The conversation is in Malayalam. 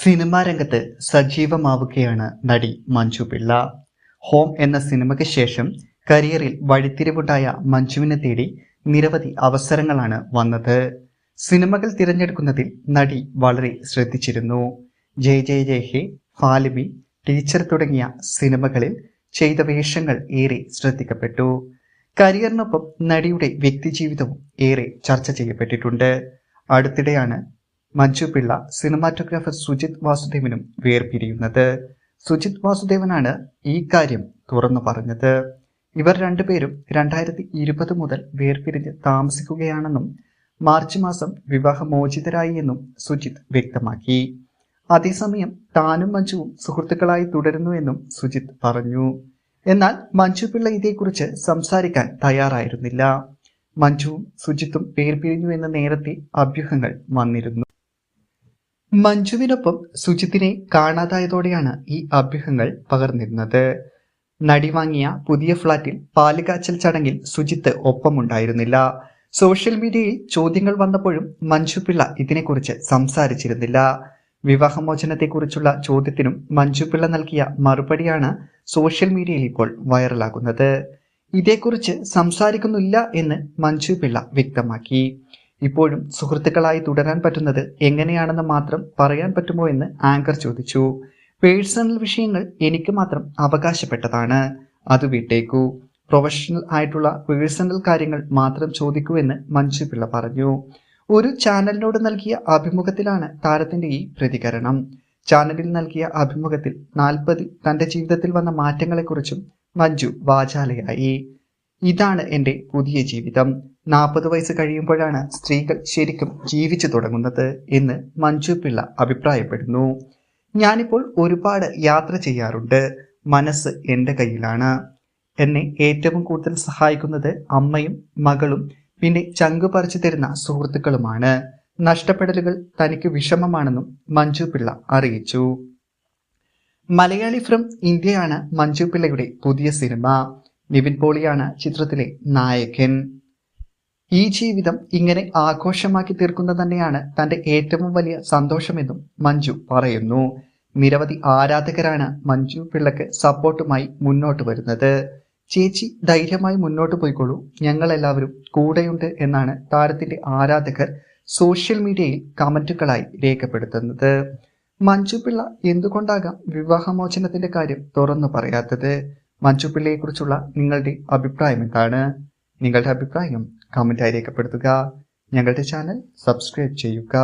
സിനിമാ രംഗത്ത് സജീവമാവുകയാണ് നടി മഞ്ജു പിള്ള. ഹോം എന്ന സിനിമയ്ക്ക് ശേഷം കരിയറിൽ വഴിത്തിരിവുണ്ടായ മഞ്ജുവിനെ തേടി നിരവധി അവസരങ്ങളാണ് വന്നത്. സിനിമകൾ തിരഞ്ഞെടുക്കുന്നതിൽ നടി വളരെ ശ്രദ്ധിച്ചിരുന്നു. ജയ് ജയ് ജയ ഹേ ഫാലിബി ടീച്ചർ തുടങ്ങിയ സിനിമകളിൽ ചെയ്ത വേഷങ്ങൾ ഏറെ ശ്രദ്ധിക്കപ്പെട്ടു. കരിയറിനൊപ്പം നടിയുടെ വ്യക്തിജീവിതവും ഏറെ ചർച്ച ചെയ്യപ്പെട്ടിട്ടുണ്ട്. അടുത്തിടെയാണ് മഞ്ജു പിള്ള സിനിമാറ്റോഗ്രാഫർ സുജിത് വാസുദേവനും വേർപിരിയുന്നത്. സുജിത് വാസുദേവനാണ് ഈ കാര്യം തുറന്നു പറഞ്ഞത്. ഇവർ രണ്ടുപേരും രണ്ടായിരത്തി ഇരുപത് മുതൽ വേർപിരിഞ്ഞ് താമസിക്കുകയാണെന്നും മാർച്ച് മാസം വിവാഹമോചിതരായി എന്നും സുജിത് വ്യക്തമാക്കി. അതേസമയം താനും മഞ്ജുവും സുഹൃത്തുക്കളായി തുടരുന്നു എന്നും സുജിത് പറഞ്ഞു. എന്നാൽ മഞ്ജു പിള്ള ഇതേക്കുറിച്ച് സംസാരിക്കാൻ തയ്യാറായിരുന്നില്ല. മഞ്ജുവും സുജിത്തും വേർപിരിഞ്ഞു എന്ന നേരത്തെ അഭ്യൂഹങ്ങൾ വന്നിരുന്നു. മഞ്ജുവിനൊപ്പം സുജിത്തിനെ കാണാതായതോടെയാണ് ഈ അഭ്യൂഹങ്ങൾ പകർന്നിരുന്നത്. നടി വാങ്ങിയ പുതിയ ഫ്ളാറ്റിൽ പാലുകാച്ചൽ ചടങ്ങിൽ സുജിത്ത് ഒപ്പമുണ്ടായിരുന്നില്ല. സോഷ്യൽ മീഡിയയിൽ ചോദ്യങ്ങൾ വന്നപ്പോഴും മഞ്ജു പിള്ള ഇതിനെക്കുറിച്ച് സംസാരിച്ചിരുന്നില്ല. വിവാഹമോചനത്തെക്കുറിച്ചുള്ള ചോദ്യത്തിനും മഞ്ജു പിള്ള നൽകിയ മറുപടിയാണ് സോഷ്യൽ മീഡിയയിൽ ഇപ്പോൾ വൈറലാകുന്നത്. ഇതേക്കുറിച്ച് സംസാരിക്കുന്നില്ല എന്ന് മഞ്ജു പിള്ള വ്യക്തമാക്കി. ഇപ്പോഴും സുഹൃത്തുക്കളായി തുടരാൻ പറ്റുന്നത് എങ്ങനെയാണെന്ന് മാത്രം പറയാൻ പറ്റുമോ എന്ന് ആങ്കർ ചോദിച്ചു. പേഴ്സണൽ വിഷയങ്ങൾ എനിക്ക് മാത്രം അവകാശപ്പെട്ടതാണ്. അത് വിട്ടേക്കൂ. പ്രൊഫഷണൽ ആയിട്ടുള്ള പേഴ്സണൽ കാര്യങ്ങൾ മാത്രം ചോദിക്കൂ എന്ന് മഞ്ജു പിള്ള പറഞ്ഞു. ഒരു ചാനലിനോട് നൽകിയ അഭിമുഖത്തിലാണ് താരത്തിന്റെ ഈ പ്രതികരണം. ചാനലിൽ നൽകിയ അഭിമുഖത്തിൽ നാൽപ്പതിൽ തന്റെ ജീവിതത്തിൽ വന്ന മാറ്റങ്ങളെക്കുറിച്ചും മഞ്ജു വാചാലയായി. ഇതാണ് എന്റെ പുതിയ ജീവിതം. നാൽപ്പത് വയസ്സ് കഴിയുമ്പോഴാണ് സ്ത്രീകൾ ശരിക്കും ജീവിച്ചു തുടങ്ങുന്നത് എന്ന് മഞ്ജു പിള്ള അഭിപ്രായപ്പെടുന്നു. ഞാനിപ്പോൾ ഒരുപാട് യാത്ര ചെയ്യാറുണ്ട്. മനസ്സ് എന്റെ കയ്യിലാണ്. എന്നെ ഏറ്റവും കൂടുതൽ സഹായിക്കുന്നത് അമ്മയും മകളും പിന്നെ ചങ്കു പറിച്ചു തരുന്ന സുഹൃത്തുക്കളുമാണ്. നഷ്ടപ്പെടലുകൾ തനിക്ക് വിഷമമാണെന്നും മഞ്ജു പിള്ള അറിയിച്ചു. മലയാളി ഫ്രം ഇന്ത്യയാണ് മഞ്ജു പിള്ളയുടെ പുതിയ സിനിമ. നിവിൻ പോളിയാണ് ചിത്രത്തിലെ നായകൻ. ഈ ജീവിതം ഇങ്ങനെ ആഘോഷമാക്കി തീർക്കുന്നത് തന്നെയാണ് തന്റെ ഏറ്റവും വലിയ സന്തോഷമെന്നും മഞ്ജു പറയുന്നു. നിരവധി ആരാധകരാണ് മഞ്ജു പിള്ളക്ക് സപ്പോർട്ടുമായി മുന്നോട്ട് വരുന്നത്. ചേച്ചി ധൈര്യമായി മുന്നോട്ട് പോയിക്കോളൂ. ഞങ്ങൾ എല്ലാവരും കൂടെയുണ്ട് എന്നാണ് താരത്തിന്റെ ആരാധകർ സോഷ്യൽ മീഡിയയിൽ കമന്റുകളായി രേഖപ്പെടുത്തുന്നത്. മഞ്ജു പിള്ള എന്തുകൊണ്ടാകാം വിവാഹമോചനത്തിന്റെ കാര്യം തുറന്നു പറയാത്തത്? മഞ്ജു പിള്ളയെക്കുറിച്ചുള്ള നിങ്ങളുടെ അഭിപ്രായം എന്താണ്? നിങ്ങളുടെ അഭിപ്രായം കമന്റായി രേഖപ്പെടുത്തുക. ഞങ്ങളുടെ ചാനൽ സബ്സ്ക്രൈബ് ചെയ്യുക.